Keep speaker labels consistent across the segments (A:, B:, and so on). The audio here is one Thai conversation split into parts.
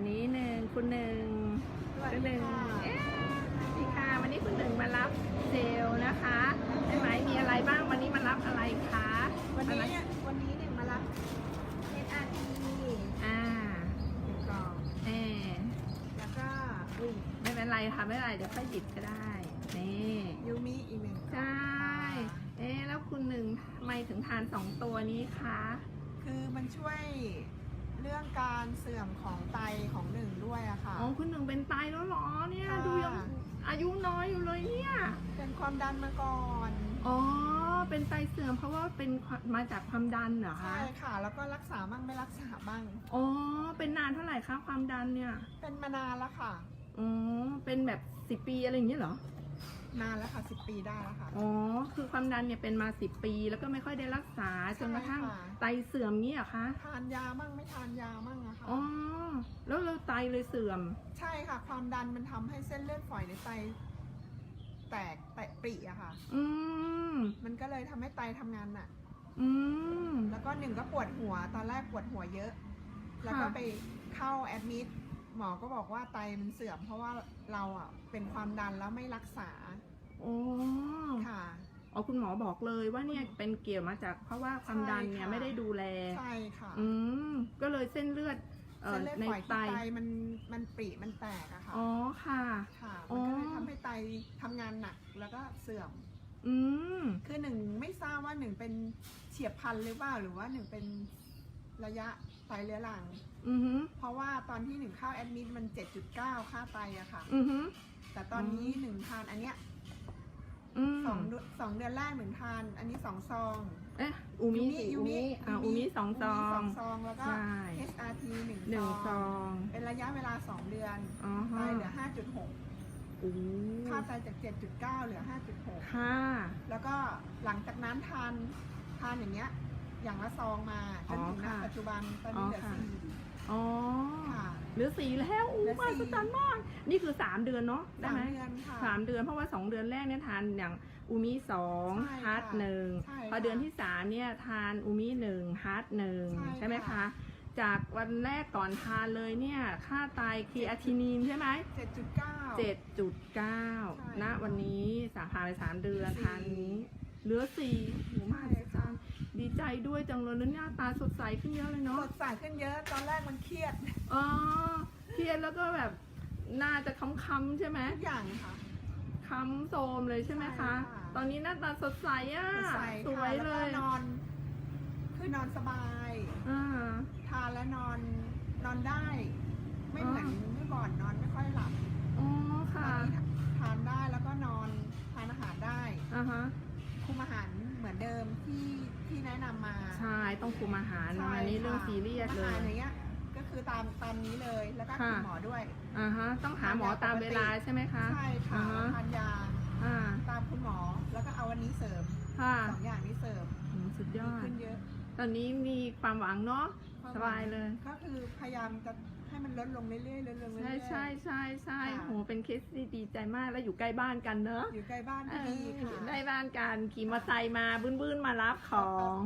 A: วันนี้หนึ่งคุณหนึ่ง
B: สวัส
A: คุณห
B: ดี
A: นึ่ง
B: ค่ะ
A: เอ๊ะสวัสดีค่ะวันนี้คุณหนึ่งมารับเซลล์นะคะใช่ไหมมีอะไรบ้างวันนี้มารับอะไรคะ
B: วันนี้
A: อะไร
B: เนี่ยวันนี้เนี่ยมารับ SRT
A: อ่า
B: หนึ่งกล่อง
A: เออ
B: แล้วก็อุ้ย
A: ไม่เป็นไรค่ะไม่เป็นไรเดี๋ยวค่อยหยิบก็ได้นี่
B: ยูมิอีกหนึ่งกล่อง
A: ใช่เอ๊ะแล้วคุณหนึ่งทำไมถึงทานสองตัวนี้คะ
B: คือมันช่วย เรื่องการเสื่อมของไตของหนึ่งด้วยอะค่ะ
A: อ๋อคุณหนึ่งเป็นไตแล้วเหรอเนี่ย
B: ค่ะ
A: ดูยังอายุน้อยอยู่เลยเนี่ย
B: เป็นความดันมาก่อน
A: อ๋อ เป็นไตเสื่อมเพราะว่าเป็นความมาจากความดันเหรอคะ
B: ใช่ค่ะ แล้วก็รักษาบ้างไม่รักษาบ้าง
A: อ๋อ เป็นนานเท่าไหร่คะความดันเนี่ย
B: เป็นมานานแล้วค่ะ
A: อ๋อ เป็นแบบสิบปีอะไรอย่างเงี้ยเหรอ
B: นานแล้วค่ะสิบปีได้แล้วค่ะ
A: อ๋อ คือความดันเนี่ยเป็นมาสิบปี แล้วก็ไม่ค่อยได้รักษาจนกระทั่ง
B: ใช่ค่ะ
A: ไตเสื่อมเงี้ยเหรอคะ
B: ทานยามั่งไม่ทานยามั่งอะค่ะ
A: อ๋อแล้วเราไตเลยเสื่อม
B: ใช่ค่ะ ความดันมันทำให้เส้นเลือดฝอยในไตแตกแตกปริอะค่ะ
A: อืม
B: มันก็เลยทำให้ไตทำงานหนัก
A: อืม
B: แล้วก็หนึ่งก็ปวดหัว ตอนแรกปวดหัวเยอะ แล้วก็
A: ค่ะ
B: ไปเข้าแอดมิด หมอก็บอกว่าไตมันเสื่อม เพราะว่าเราอะเป็นความดันแล้วไม่รักษา
A: อ๋อ
B: ค่ะ
A: อ๋อคุณหมอบอกเลยว่าเนี่ยเป็นเกี่ยวมาจาก เพราะว่าความดันเนี่ย
B: ใช่ค่ะ
A: ไม่ได้ดูแล
B: ใช่ค่ะ
A: อืมก็เลยเส้นเลือดเอ่
B: เส้
A: อน
B: เลือด
A: ใน
B: ฝอย
A: ไต
B: ที่ไตมันมันปริมันแตกอะค่ะ
A: อ๋อค่ะ
B: ค่ะ
A: อ๋
B: มัน
A: อ
B: ก็เลยทำให้ไตทำงานหนักแล้วก็เสื่อม
A: อืม
B: คือหนึ่งไม่ทราบว่าหนึ่งเป็นเฉียบพลันหรือเปล่าหรือว่าหนึ่งเป็น ระยะไตเรื้อรัง
A: อือหือ
B: เพราะว่าตอนที่หนึ่งเข้าแอดมิดมัน 7.9 ค่าไตอะค่ะ
A: อือหือ
B: แต่ตอนนี้หนึ่งทานอันเนี้ย
A: อืม
B: สองเดือนสองเดือนแรกหนึ่งทาน อันนี้สองซอง
A: เอ๊ะอูมิสิอูมิอ่าอูมิสองซอ
B: ส
A: ง
B: องซองแล้วก็
A: ใช่
B: SRT หนึ่ง
A: หนึ่งซอง
B: เป็นระยะเวลา2เดือน
A: อ๋อ
B: ไต
A: ฮะ
B: เหลือ 5.6
A: โอ้
B: ค่าไตจาก 7.9 เหลือ 5.6
A: ค่ะ
B: แล้วก็หลังจากนั้นทานทานอย่างเงี้ย อย่างละซองมาจนถึงณปัจจุบันตอนนี้เหลือสี่
A: อ๋อ
B: ค่ะ
A: เหลือสี่แล้วอู้
B: เหลือ
A: มา
B: สี่
A: สจันมาก นี่คือสามเดือนเนาะได้
B: สาม
A: ไหม
B: เดือนค่ะ
A: สามเดือนเพราะว่าสองเดือนแรกเนี่ยทานอย่างอูมิสอง
B: ใช่ค่ะ
A: ฮาร์ดหนึ่ง
B: ใช่
A: พอ
B: ค่ะ
A: เดือนที่สามเนี่ยทานอูมิหนึ่งฮาร์ดหนึ่ง
B: ใช่
A: ใช่ไหม
B: ค่ะ
A: คะ จากวันแรกก่อนทานเลยเนี่ยค่าไตคีอาทินีนใช่ไหม
B: 7.9
A: เจ็ดจุดเก้า
B: ใช่
A: ณวันนี้สาผ่านไปสามเดือน
B: สี่
A: ทานนี้เหลือสี่โหมากเลยจัง ดีใจด้วยจังเลยแล้วหน้าตาสดใสขึ้นเยอะเลย
B: ส
A: เนาะ
B: ดใสขึ้นเยอะตอนแรกมันเครียด
A: อ๋อเครียดแล้วก็แบบหน้าจะค้ำๆใช่ไหม
B: ทุกอย่างค่ะ
A: ค้ำโทรมเลยใช่ไหมคะ
B: ใช่ค่ะ
A: ตอนนี้หน้าตาสดใสอะ
B: สดใส
A: สว
B: ค่ะ
A: ย
B: แล้ว
A: เล
B: ก็
A: ย
B: นอน คือนอนสบาย
A: อ่า
B: ทานแล้วนอนนอนได้ ไม่
A: อ๋อ
B: เหมือนเมื่อก่อนนอนไม่ค่อยหลับ
A: อ๋อ
B: ตอ
A: ค่ะ
B: นนี้ทานได้แล้วก็นอนทานอาหารได้
A: อ่าฮะ
B: คุมอาหารเหมือนเดิมที่ที่แนะนำมา
A: ใช่ต้องคุมอาหารเนอะ
B: ใช่
A: อันนี้เรื่อง
B: ค่ะ
A: ซีเรียสเล
B: อาหาร
A: ย
B: อย่างเงี้ยก็คือตามตามนี้เลยแล้วก็
A: ค่ะ
B: คุณหมอด้วย
A: อ่าฮะต้องหาหมอตามเวลาใช่ไหมคะ
B: ใช่ค่ะ
A: อ่าฮะ
B: ทานยา
A: อ่า
B: ตามคุณหมอแล้วก็เอาวันนี้เสริม
A: ค่ะ
B: สองอย่างนี้เสริม
A: อืมสุดย
B: ดี
A: อด
B: ขึ้นเยอะ
A: ตอนนี้มีความหวังเนาะสบายเลย
B: ก็คือพยายามจะ ให้มันลดลงเรื่อยๆลดลงเรื่
A: ใช่
B: อยๆ
A: ใช่ใช่ใช่
B: ค่ะ
A: โหเป็นเคสที่ดีใจมากแล้วอยู่ใกล้บ้านกันเนอะ
B: อยู่ใกล้บ้าน
A: เอ
B: ก็ดี
A: อ
B: ค่ะ
A: ได้บ้านกันขี่มอเตอร์ไซค์มาบื้นๆมารับของ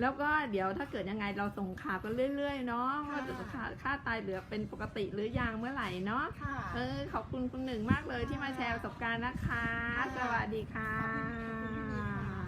A: แล้วก็เดี๋ยวถ้าเกิดยังไงเราส่งข่าวกันเรื่อยๆเนาะว่าจะค่าค่าตายเหลือเป็นปกติหรือยังเมื่อไหร่เนาะ
B: ค่ะ
A: เออขอบคุณคุณหนึ่งมากเลยที่มาแชร์ประสบการณ์นะคะ
B: ค่ะ
A: สวัสดีค่ะ
B: ขอบคุณ